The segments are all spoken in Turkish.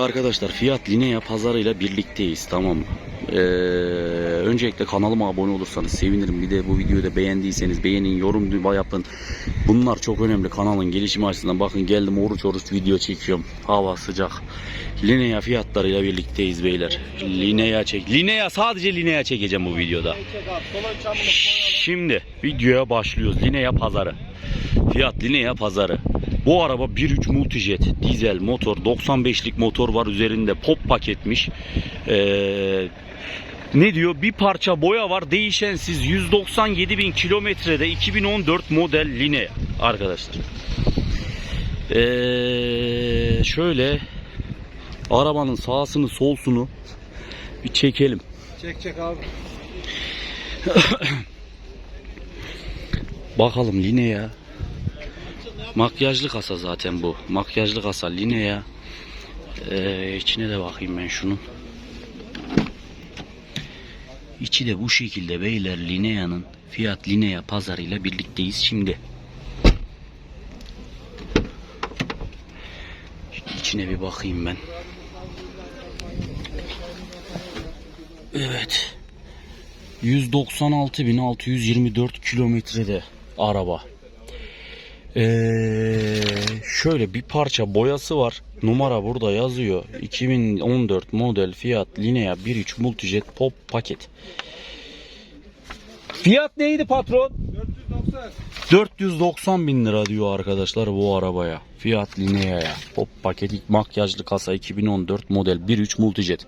arkadaşlar Fiyat Linea pazarıyla birlikteyiz tamam mı? Ee, öncelikle kanalıma abone olursanız sevinirim. Bir de bu videoyu da beğendiyseniz beğenin, yorum yapın. Bunlar çok önemli kanalın gelişimi açısından. Bakın geldim oruç oruç video çekiyorum. Hava sıcak. Linea fiyatlarıyla birlikteyiz beyler. Linea çek. Linea sadece Linea çekeceğim bu videoda. Şimdi videoya başlıyoruz. Linea pazarı. Fiyat Linea pazarı. Bu araba 1.3 Multijet dizel motor 95'lik motor var üzerinde pop paketmiş. Ee, ne diyor? Bir parça boya var değişensiz 197 bin kilometrede 2014 model Linea arkadaşlar. Ee, şöyle arabanın sağsını solsunu bir çekelim. Çek çek abi. Bakalım Linea. Makyajlı kasa zaten bu. Makyajlı kasa Linea. Ee, içine de bakayım ben şunun. İçi de bu şekilde beyler Linea'nın Fiat Linea pazarıyla birlikteyiz şimdi. İçine bir bakayım ben. Evet. 196.624 kilometrede araba. Ee, şöyle bir parça boyası var. Numara burada yazıyor. 2014 model Fiat Linea 1.3 Multijet Pop paket. Fiyat neydi patron? 490. 490 bin lira diyor arkadaşlar bu arabaya. Fiat Linea'ya. Pop paket makyajlı kasa 2014 model 1.3 Multijet.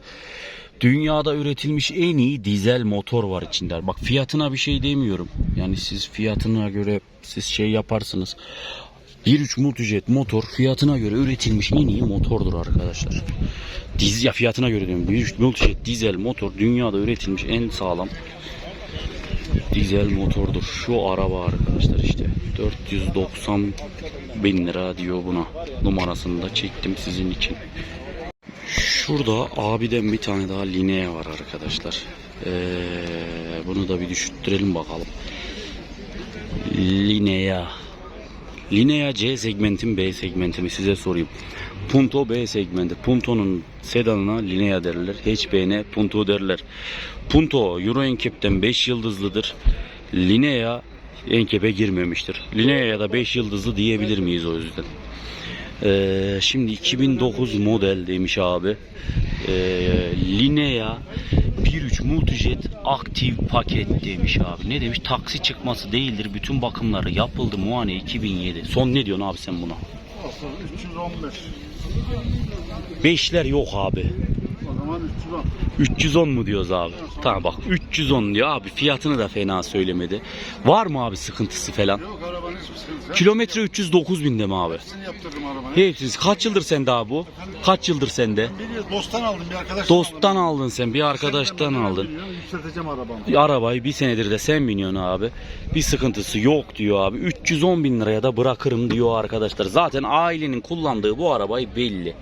Dünyada üretilmiş en iyi dizel motor var içinde. Bak fiyatına bir şey demiyorum. Yani siz fiyatına göre siz şey yaparsınız. 1.3 Multijet motor fiyatına göre üretilmiş en iyi motordur arkadaşlar. Diz ya fiyatına göre diyorum. 1.3 Multijet dizel motor dünyada üretilmiş en sağlam dizel motordur. Şu araba arkadaşlar işte 490 bin lira diyor buna. Numarasını da çektim sizin için. Şurada abiden bir tane daha Linea var arkadaşlar. Ee, bunu da bir düşüttürelim bakalım. Linea. Linea C segmentin B segmenti mi size sorayım. Punto B segmenti. Punto'nun sedanına Linea derler. HB'ne Punto derler. Punto Euro NCAP'ten 5 yıldızlıdır. Linea NCAP'e girmemiştir. Linea'ya da 5 yıldızlı diyebilir miyiz o yüzden? Ee, şimdi 2009 model demiş abi. Ee, Linea 1.3 Multijet aktif paket demiş abi. Ne demiş? Taksi çıkması değildir. Bütün bakımları yapıldı. Muayene 2007. Son ne diyorsun abi sen buna? Olsun 315. Beşler yok abi. O zaman 310. 310 mu diyoruz abi? Tamam bak 310 diyor abi. Fiyatını da fena söylemedi. Var mı abi sıkıntısı falan? Yok arabanın Kilometre 309 binde mi abi? Hepsini yaptırdım arabanı. Hepsiniz. Kaç yıldır sende abi bu? Kaç yıldır sende? Biliyoruz dosttan aldım bir arkadaş. Dosttan aldın sen. Bir arkadaştan aldın. Yükselteceğim arabamı. Arabayı bir senedir de sen biniyorsun abi. Bir sıkıntısı yok diyor abi. 310 bin liraya da bırakırım diyor arkadaşlar. Zaten ailenin kullandığı bu arabayı belli.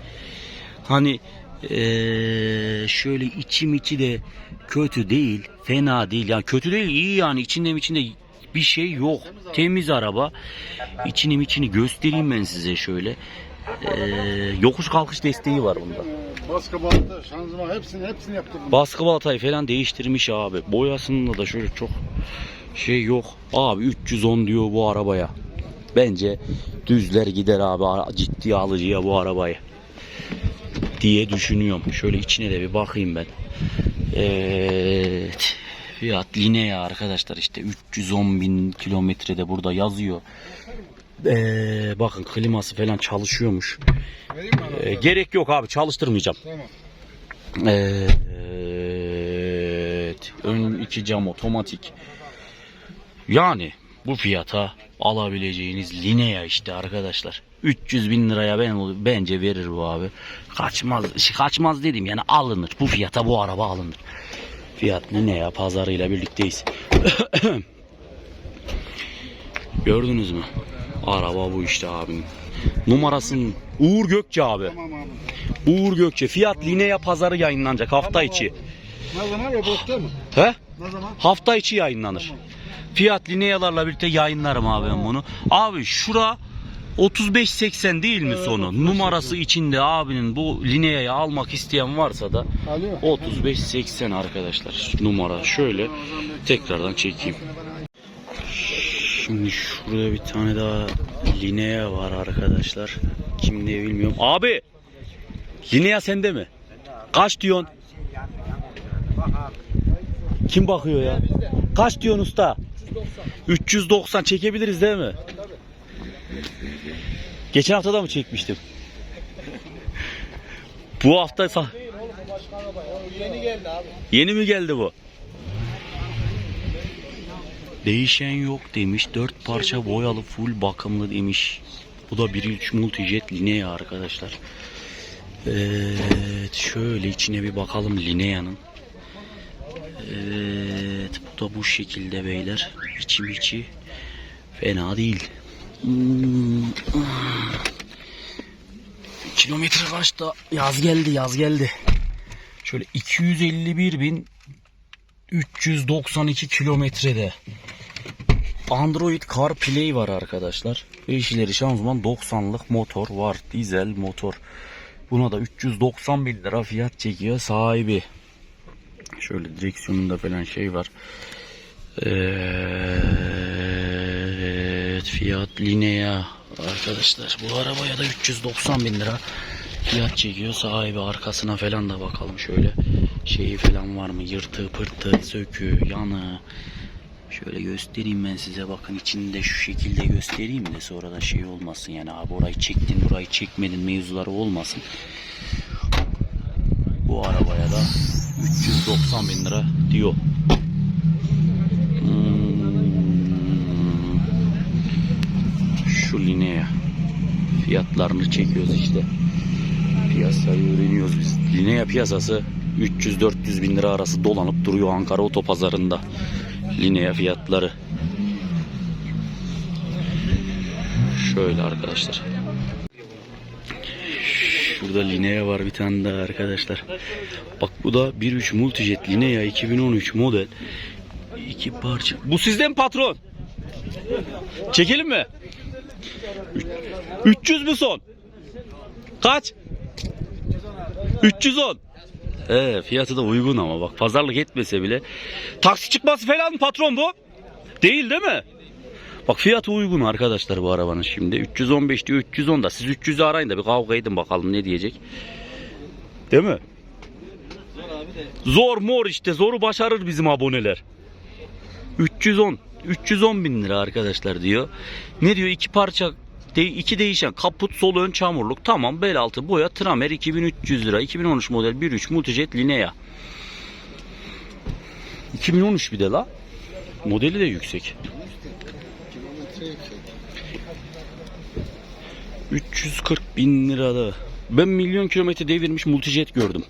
Hani eee, şöyle içim içi de kötü değil. Fena değil. Yani kötü değil iyi yani. içinde içinde bir şey yok. Temiz araba. İçini içini göstereyim ben size şöyle. Eee, yokuş kalkış desteği var bunda. Baskı balta, şanzıman hepsini hepsini yaptırdım. Baskı baltayı falan değiştirmiş abi. Boyasında da şöyle çok şey yok. Abi 310 diyor bu arabaya. Bence düzler gider abi ciddi alıcıya bu arabayı. Diye düşünüyorum. Şöyle içine de bir bakayım ben. Evet. Fiyat Linea arkadaşlar işte 310 bin kilometrede burada yazıyor. Ee, bakın kliması falan çalışıyormuş. Ee, gerek yok abi çalıştırmayacağım. Tamam. Evet. Ön iki cam otomatik. Yani bu fiyata alabileceğiniz Linea işte arkadaşlar. 300 bin liraya ben bence verir bu abi. Kaçmaz, kaçmaz dedim yani alınır. Bu fiyata bu araba alınır. Fiyat Linea pazarıyla birlikteyiz. Gördünüz mü? Araba bu işte abinin. Numarasının Uğur Gökçe abi. Tamam abi. Uğur Gökçe. Fiyat Linea pazarı yayınlanacak hafta Tamam içi. Ne zaman Ebot'ta mı? He? Ne zaman? Hafta içi yayınlanır. Fiyat Linea'larla birlikte yayınlarım abi ben bunu. Abi şura 35-80 değil mi Evet, sonu? 35-80. Numarası içinde abinin bu Linea'yı almak isteyen varsa da Alıyor. 35-80 arkadaşlar numara şöyle tekrardan çekeyim. Şimdi şurada bir tane daha Linea var arkadaşlar. Kim diye bilmiyorum. Abi Linea sende mi? Kaç diyorsun? Kim bakıyor ya? Kaç diyorsun usta? 390 çekebiliriz değil mi? Geçen hafta da mı çekmiştim? Bu hafta sa- Yeni geldi abi. Yeni mi geldi bu? Değişen yok demiş. Dört parça boyalı full bakımlı demiş. Bu da 1.3 multijet Linea arkadaşlar. Evet şöyle içine bir bakalım Linea'nın. Evet bu da bu şekilde beyler. İçim içi fena değil. Hmm. Kilometre kaçta? Yaz geldi yaz geldi. Şöyle 251 bin 392 kilometrede. Android CarPlay var arkadaşlar. Ve işleri şanzıman 90'lık motor var. Dizel motor. Buna da 390 bin lira fiyat çekiyor sahibi. Şöyle direksiyonunda falan şey var. Evet fiyat Linea arkadaşlar. Bu arabaya da 390 bin lira fiyat çekiyor. Sahibi arkasına falan da bakalım. Şöyle şeyi falan var mı? Yırtığı pırtığı sökü yanı. Şöyle göstereyim ben size. Bakın içinde şu şekilde göstereyim de sonra da şey olmasın. Yani abi orayı çektin burayı çekmedin mevzuları olmasın. Bu arabaya da 390 bin lira diyor Hmm. şu Linea fiyatlarını çekiyoruz işte piyasayı öğreniyoruz biz. Linea piyasası 300-400 bin lira arası dolanıp duruyor Ankara otopazarında. Linea fiyatları. Şöyle arkadaşlar. Şurada Linea var bir tane daha arkadaşlar. Bak bu da 1.3 Multijet Linea 2013 model. İki parça. Bu sizden patron. Çekelim mi? Üç- 300 mü son? Kaç? 310. He, fiyatı da uygun ama bak pazarlık etmese bile. Taksi çıkması falan patron bu? Değil değil mi? Bak fiyatı uygun arkadaşlar bu arabanın şimdi. 315 diyor 310 da. Siz 300'ü arayın da bir kavga edin bakalım ne diyecek. Değil mi? Zor mor işte zoru başarır bizim aboneler. 310 310 bin lira arkadaşlar diyor. Ne diyor? İki parça de, iki değişen kaput sol ön çamurluk. Tamam bel altı boya tramer 2300 lira. 2013 model 1.3 multijet Linea. 2013 bir de la. Modeli de yüksek. 340 bin lirada ben milyon kilometre devirmiş multijet gördüm.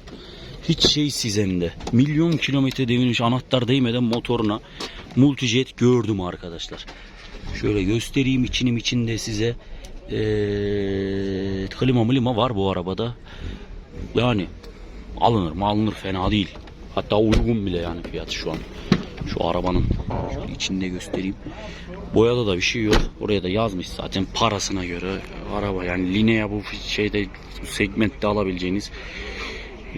Hiç şeysiz hem de milyon kilometre devirmiş anahtar değmeden motoruna multijet gördüm arkadaşlar Şöyle göstereyim içinim içinde size. Ee, klima milima var bu arabada. Yani alınır mı alınır fena değil. Hatta uygun bile yani fiyatı şu an. Şu arabanın şöyle içinde göstereyim. Boyada da bir şey yok. Oraya da yazmış zaten parasına göre araba yani Linea bu şeyde segmentte alabileceğiniz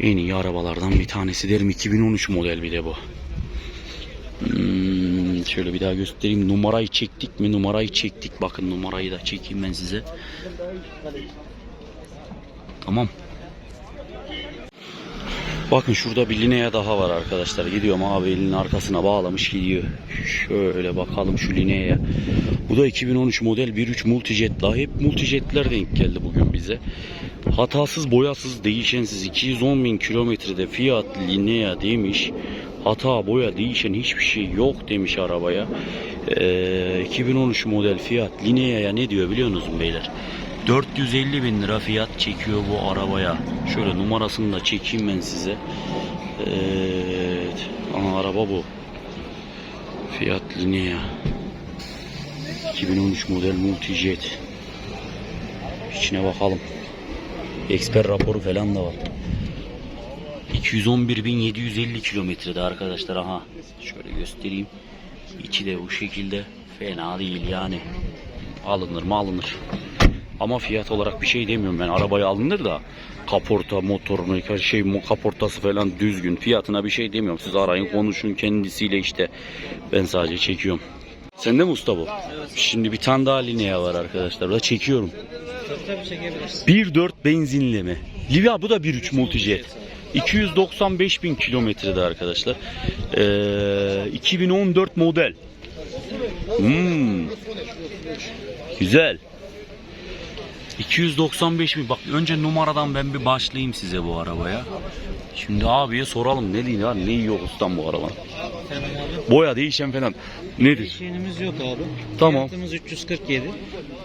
en iyi arabalardan bir tanesi derim 2013 model bir de bu. Hmm, şöyle bir daha göstereyim. Numarayı çektik mi? Numarayı çektik. Bakın numarayı da çekeyim ben size. Tamam. Bakın şurada bir lineye daha var arkadaşlar. Gidiyorum abi elinin arkasına bağlamış gidiyor. Şöyle bakalım şu lineye. Bu da 2013 model 1.3 multijet daha. Hep multijetler denk geldi bugün bize. Hatasız boyasız değişensiz 210 bin kilometrede Fiat Linea demiş. Hata boya değişen hiçbir şey yok demiş arabaya. Ee, 2013 model Fiat Linea'ya ne diyor biliyor musunuz beyler? 450 bin lira fiyat çekiyor bu arabaya. Şöyle numarasını da çekeyim ben size. Evet. Ama araba bu. Fiat Linea. 2013 model Multijet. İçine bakalım. Eksper raporu falan da var. 211.750 kilometrede arkadaşlar aha. Şöyle göstereyim. İçi de bu şekilde fena değil yani. Alınır mı alınır. Ama fiyat olarak bir şey demiyorum ben. Arabaya alınır da kaporta, motorunu, şey mo- kaportası falan düzgün. Fiyatına bir şey demiyorum. Siz arayın konuşun kendisiyle işte. Ben sadece çekiyorum. Sende mi usta bu? Şimdi bir tane daha linea var arkadaşlar. Da çekiyorum. Tabii tabii çekebilirsin. 1.4 benzinli mi? Livia bu da 1.3 multijet. 295 bin kilometrede arkadaşlar. Ee, 2014 model. Hmm. Güzel. 295 bin. Bak önce numaradan ben bir başlayayım size bu arabaya. Şimdi abiye soralım ne diyeyim ya ne yiyor ustam bu araba. Tamam abi. Boya değişen falan. Nedir? Şeyimiz yok abi. Tamam. Fiyatımız 347.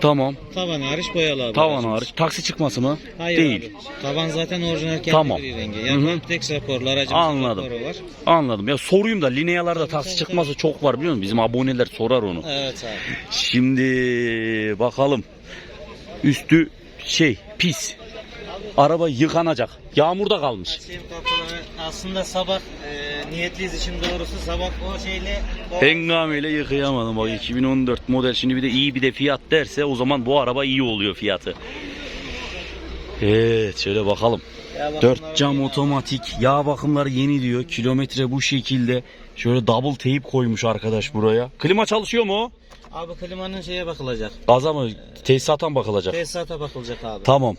Tamam. Tavan hariç boyalı abi. Tavan aracımız. hariç. Taksi çıkması mı? Hayır Değil. abi. Tavan zaten orijinal kendi Tamam. gri rengi. Hı hı. Yani tek raporlu aracımızın Anladım. raporu var. Anladım. Ya soruyum da lineyalarda taksi tabii, çıkması çok var biliyor musun? Bizim aboneler sorar onu. Evet abi. Şimdi bakalım. Üstü şey pis. Araba yıkanacak. Yağmurda kalmış. Açayım kapıları. Aslında sabah e, niyetliyiz için doğrusu sabah o şeyle o Hengameyle yıkayamadım. Bak 2014 model şimdi bir de iyi bir de fiyat derse o zaman bu araba iyi oluyor fiyatı. Evet şöyle bakalım. Ya bakımları 4 cam otomatik yağ bakımları yeni diyor. Kilometre bu şekilde. Şöyle double tape koymuş arkadaş buraya. Klima çalışıyor mu? Abi klimanın şeye bakılacak. Gaza mı? Tesisata mı bakılacak? Tesisata bakılacak abi. Tamam.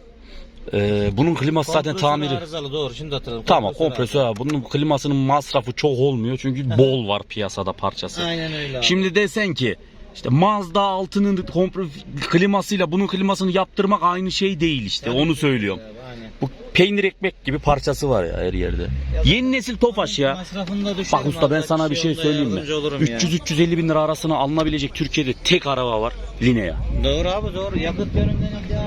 Ee, bunun kliması zaten Kompresörü tamiri. arızalı doğru şimdi hatırladım. Tamam kompresör abi. Bunun klimasının masrafı çok olmuyor çünkü bol var piyasada parçası. Aynen öyle abi. Şimdi desen ki işte Mazda 6'nın kompre klimasıyla bunun klimasını yaptırmak aynı şey değil işte onu söylüyorum. Abi, aynen. Bu peynir ekmek gibi parçası var ya her yerde. Yeni nesil Tofaş ya. Masrafını da düşerim Bak usta ben abi. sana bir şey onda söyleyeyim mi? yardımcı olurum ya. 300-350 bin lira arasına alınabilecek Türkiye'de tek araba var. Linea. Doğru abi doğru. Yakıt yönünden de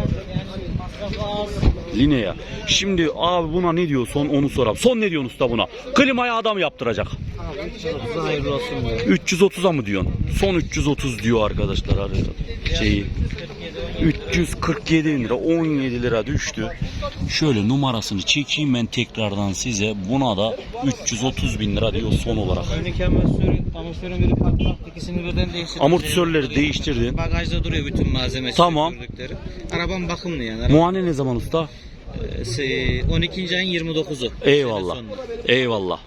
Linea. Şimdi abi buna ne diyor son onu soralım. Son ne diyorsun usta buna? Klimayı adam yaptıracak. Abi 330 hayırlı olsun diyor. 330'a mı diyorsun? Son 330 diyor arkadaşlar arada. Şeyi. 347 bin lira 17 lira düştü. Şöyle numarasını çekeyim ben tekrardan size. Buna da 330 bin lira diyor son olarak. Amortisörün biri farklı ikisini birden değiştirdim. Amortisörleri Şey, değiştirdin. Bagajda duruyor bütün malzemesi. Tamam. sökürdükleri. Arabam bakımlı yani. Araba, Muayene ne zaman usta? e, 12. ayın 29'u. Eyvallah. Eyvallah.